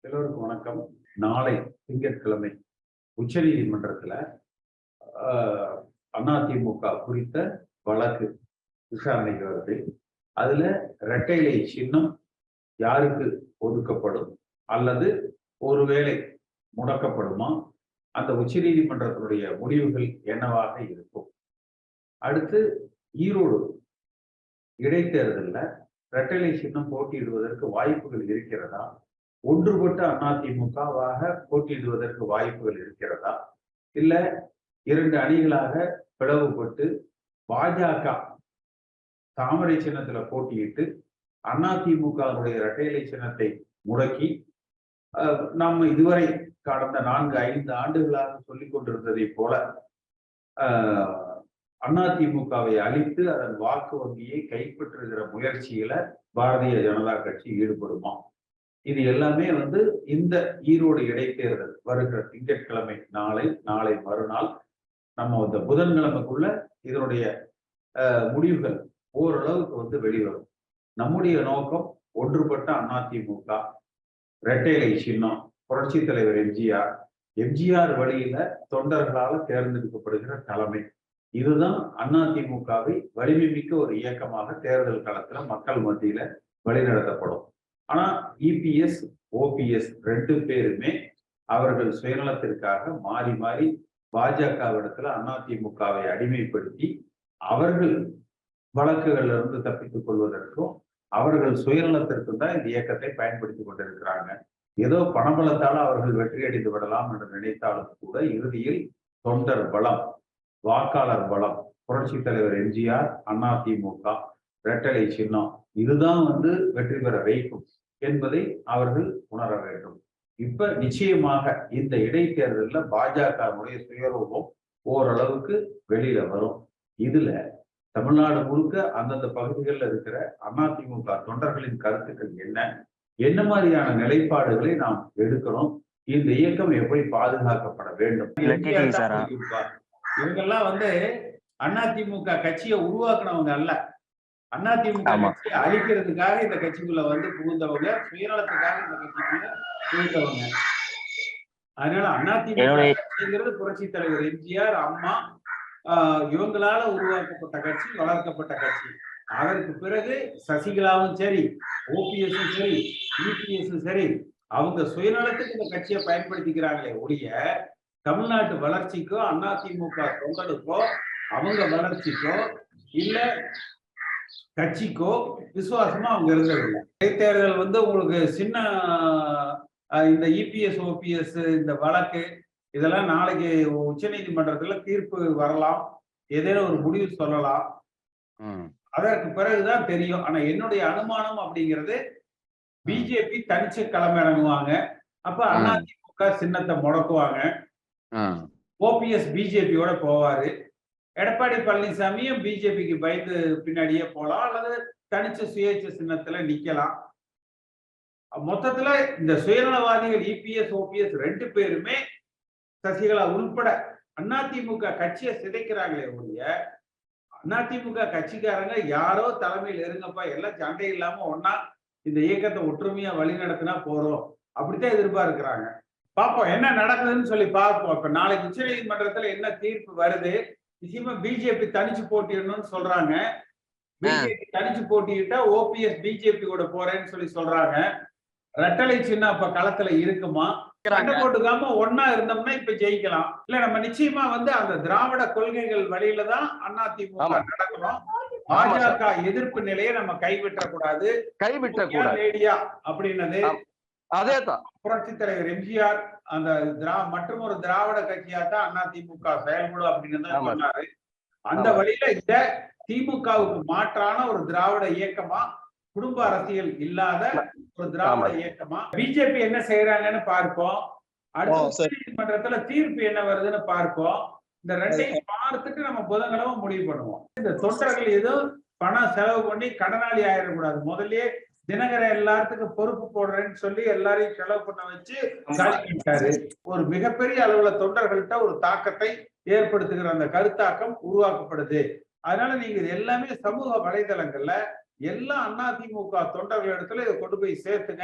எல்லோருக்கும் வணக்கம். நாளை திங்கட்கிழமை உச்ச நீதிமன்றத்துல அதிமுக குறித்த வழக்கு விசாரணைக்கு வருது. அதுல இரட்டைலை சின்னம் யாருக்கு ஒதுக்கப்படும்? அல்லது ஒருவேளை முடக்கப்படுமா? அந்த உச்ச நீதிமன்றத்தினுடைய முடிவுகள் என்னவாக இருக்கும்? அடுத்து ஈரோடு இடைத்தேர்தலில் இரட்டைலை சின்னம் போட்டியிடுவதற்கு வாய்ப்புகள் இருக்கிறதா? ஒன்றுபட்ட அதிமுகவாக போட்டியிடுவதற்கு வாய்ப்புகள் இருக்கிறதா? இல்ல இரண்டு அணிகளாக பிளவுபட்டு பாஜக தாமரை சின்னத்துல போட்டியிட்டு அதிமுகவுடைய இரட்டையிலை சின்னத்தை முடக்கி நம்ம இதுவரை கடந்த நான்கு ஐந்து ஆண்டுகளாக சொல்லிக் கொண்டிருந்ததை போல அதிமுகவை அழித்து அதன் வாக்கு வங்கியை கைப்பற்றுகிற முயற்சியில பாரதிய ஜனதா கட்சி ஈடுபடுமா? இது எல்லாமே வந்து இந்த ஈரோடு இடைத்தேர்தல் வருகிற திங்கட்கிழமை நாளை நாளை மறுநாள் நம்ம இந்த புதன்கிழமைக்குள்ள இதனுடைய முடிவுகள் ஓரளவுக்கு வந்து வெளிவரும். நம்முடைய நோக்கம் ஒன்றுபட்ட அதிமுக இரட்டைலை சின்னம் புரட்சி தலைவர் எம்ஜிஆர் எம்ஜிஆர் வழியில தொண்டர்களால் தேர்ந்தெடுக்கப்படுகிற தலைமை. இதுதான் அதிமுகவை வலிமை மிக்க ஒரு இயக்கமாக தேர்தல் காலத்துல மக்கள் மத்தியில வழிநடத்தப்படும். ஆனா இபிஎஸ் ஓபிஎஸ் ரெண்டு பேருமே அவர்கள் சுயநலத்திற்காக மாறி மாறி பாஜகவிடத்துல அதிமுகவை அடிமைப்படுத்தி அவர்கள் வழக்குகள்ல இருந்து தப்பித்துக் கொள்வதற்கும் அவர்கள் சுயநலத்திற்கும் தான் இந்த இயக்கத்தை பயன்படுத்தி கொண்டிருக்கிறாங்க. ஏதோ பணபலத்தால் அவர்கள் வெற்றி அடைந்து விடலாம் என்று நினைத்தாலும் கூட இறுதியில் தொண்டர் பலம் வாக்காளர் பலம் புரட்சி தலைவர் எம்ஜிஆர் அதிமுக ரெட்டலை சின்னம் இதுதான் வந்து வெற்றி பெற வைக்கும் என்பதை அவர்கள் உணர வேண்டும். இப்ப நிச்சயமாக இந்த இடைத்தேர்தலில் பாஜகவுடைய சுயரூபம் ஓரளவுக்கு வெளியில வரும். இதுல தமிழ்நாடு முழுக்க அந்தந்த பகுதிகளில் இருக்கிற அதிமுக தொண்டர்களின் கருத்துக்கள் என்ன? என்ன மாதிரியான நிலைப்பாடுகளை நாம் எடுக்கணும் இந்த இயக்கம் எப்படி பாதுகாக்கப்பட வேண்டும்? இவங்கெல்லாம் வந்து அதிமுக கட்சியை உருவாக்குனவங்க அல்ல. அதிமுக கட்சியை அழிக்கிறதுக்காக இந்த கட்சிக்குள்ள வந்து புகுந்தவங்க சுயநலத்துக்காக இந்த கட்சிக்குள்ள புகுந்தவங்க. அதனால அதிமுக புரட்சி தலைவர் எம்ஜிஆர் அம்மா இவங்களால உருவாக்கப்பட்ட கட்சி வளர்க்கப்பட்ட கட்சி. அதற்கு பிறகு சசிகலாவும் சரி ஓபிஎஸும் சரி யூபிஎஸும் சரி அவங்க சுயநலத்துக்கு இந்த கட்சியை பயன்படுத்திக்கிறாங்களே ஒழிய தமிழ்நாட்டு வளர்ச்சிக்கோ அதிமுக தொண்டலுக்கோ அவங்க வளர்ச்சிக்கோ இல்ல கட்சிக்கோ விசுவாசமா அவங்க இருந்ததில்லை இடைத்தேர்தல் வந்து உங்களுக்கு சின்ன இந்த இபிஎஸ் ஓபிஎஸ் இந்த வழக்கு இதெல்லாம் நாளைக்கு உச்ச நீதிமன்றத்துல தீர்ப்பு வரலாம். ஏதேனும் ஒரு முடிவு சொல்லலாம். அதற்கு பிறகுதான் தெரியும். ஆனா என்னுடைய அனுமானம் அப்படிங்கிறது பிஜேபி தனிச்சு களம் இறங்குவாங்க அப்ப அதிமுக சின்னத்தை முடக்குவாங்க. ஓபிஎஸ் பிஜேபியோட போவாரு. எடப்பாடி பழனிசாமியும் பிஜேபிக்கு பயந்து பின்னாடியே போகலாம் அல்லது தனிச்ச சுயேட்ச சின்னத்துல நிக்கலாம். மொத்தத்துல இந்த சுயநலவாதிகள் இபிஎஸ் ஓபிஎஸ் ரெண்டு பேருமே சசிகலா உள்பட அதிமுக கட்சியை சிதைக்கிறாங்களே ஒழிய அதிமுக கட்சிக்காரங்க யாரோ தலைமையில் இருங்கப்பா எல்லாம் சண்டை இல்லாம ஒன்னா இந்த இயக்கத்தை ஒற்றுமையா வழி நடத்தினா போறோம். அப்படித்தான் எதிர்பார்க்கிறாங்க. பார்ப்போம் என்ன நடக்குதுன்னு சொல்லி பார்ப்போம் இப்ப நாளைக்கு உச்ச நீதிமன்றத்துல என்ன தீர்ப்பு வருது? நிச்சயமா பிஜேபி தனிச்சு போட்டிடணும்னு சொல்றாங்க. பிஜேபி தனிச்சு போட்டிட்டா ஓபிஎஸ் பிஜேபி கூட போறேன்னு சொல்லி சொல்றாங்க. ரெட்டலை சின்ன அப்ப களத்துல இருக்குமா? சண்டை போட்டுக்காம ஒன்னா இருந்தோம்னா இப்ப ஜெயிக்கலாம். இல்ல நம்ம நிச்சயமா வந்து அந்த திராவிட கொள்கைகள் வழியில தான் அதிமுக நடக்கணும். பாஜக எதிர்ப்பு நிலையை நம்ம கைவிட்ட கூடாது கைவிட்ட கூடாது அப்படின்னது அதேதான் புரட்சி தலைவர் எம்ஜிஆர் அந்த திரா மற்றும் ஒரு திராவிட கட்சியா தான் அதிமுக செயல்படும் அப்படின்னு தான் சொன்னாரு. அந்த வழியில இந்த திமுகவுக்கு மாற்றான ஒரு திராவிட இயக்கமா குடும்ப அரசியல் இல்லாத ஒரு திராவிட இயக்கமா? பிஜேபி என்ன செய்யறாங்கன்னு பார்ப்போம். அடுத்த நீதிமன்றத்துல தீர்ப்பு என்ன வருதுன்னு பார்ப்போம். இந்த ரெண்டையும் பார்த்துட்டு நம்ம புதன்கிழமை முடிவு பண்ணுவோம். இந்த தொண்டர்கள் எதுவும் பணம் செலவு பண்ணி கடனாளி ஆயிடக்கூடாது. முதல்லயே தினகரை எல்லாத்துக்கும் பொறுப்பு போடுறேன்னு சொல்லி எல்லாரையும் செலவு பண்ண வச்சு பண்ணிட்டாரு ஒரு மிகப்பெரிய அளவுல தொண்டர்கள்ட்ட ஒரு தாக்கத்தை ஏற்படுத்துகிற அந்த கருத்தாக்கம் உருவாக்கப்படுது. அதனால நீங்க எல்லாமே சமூக வலைதளங்கள்ல எல்லா அதிமுக தொண்டர்கள் இடத்துல இதை கொண்டு போய் சேர்த்துங்க.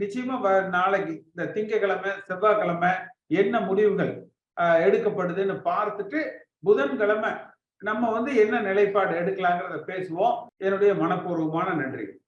நிச்சயமா வ- நாளைக்கு இந்த திங்கக்கிழமை செவ்வாய்க்கிழமை என்ன முடிவுகள் எடுக்கப்படுதுன்னு பார்த்துட்டு புதன்கிழமை நம்ம வந்து என்ன நிலைப்பாடு எடுக்கலாங்கிறத பேசுவோம். என்னுடைய மனப்பூர்வமான நன்றி.